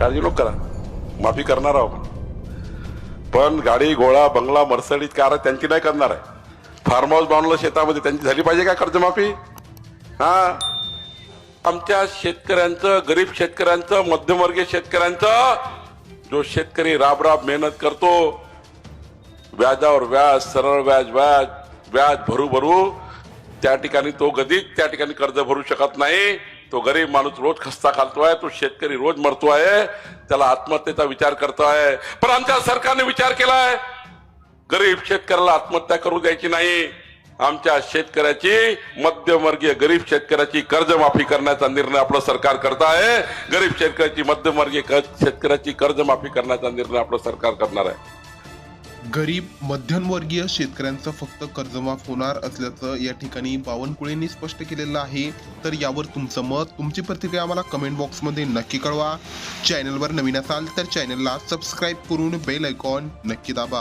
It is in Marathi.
काळजी नको करा. माफी करणार आहोत. पण गाडी घोडा बंगला मर्सडीज कार त्यांची नाही करणार आहे. फार्म हाऊस बांधलं शेतामध्ये त्यांची झाली पाहिजे का कर्जमाफी? हा? आमच्या शेतकऱ्यांचं गरीब शेतकऱ्यांचं मध्यमवर्गीय शेतकऱ्यांचं जो शेतकरी राब राब मेहनत करतो व्याजावर व्याज सरळ व्याज व्याज व्याज भरू भरू त्या ठिकाणी तो गदीत त्या ठिकाणी कर्ज भरू शकत नाही. तो गरीब माणूस रोज खस्ता खालतोय तो शेतकरी रोज मरतो आहे त्याला आत्महत्येचा विचार करतो आहे पण आमच्या सरकारने विचार केला आहे गरीब शेतकऱ्याला आत्महत्या करू द्यायची नाही. आमच्या शेतकऱ्याची मध्यमवर्गीय गरीब शेतकऱ्याची कर्जमाफी करण्याचा निर्णय आपलं सरकार करत आहे गरीब शेतकऱ्याची मध्यमवर्गीय शेतकऱ्याची कर्जमाफी करण्याचा निर्णय आपलं सरकार करणार आहे. गरीब मध्यमवर्गीय शेतकऱ्यांचं फक्त कर्जमाफ होणार असल्याचं या ठिकाणी बावनकुळेंनी स्पष्ट केलेलं आहे. तर यावर तुमचं मत तुमची प्रतिक्रिया आम्हाला कमेंट बॉक्समध्ये नक्की कळवा. चॅनलवर नवीन असाल तर चॅनलला सबस्क्राईब करून बेल आयकॉन नक्की दाबा.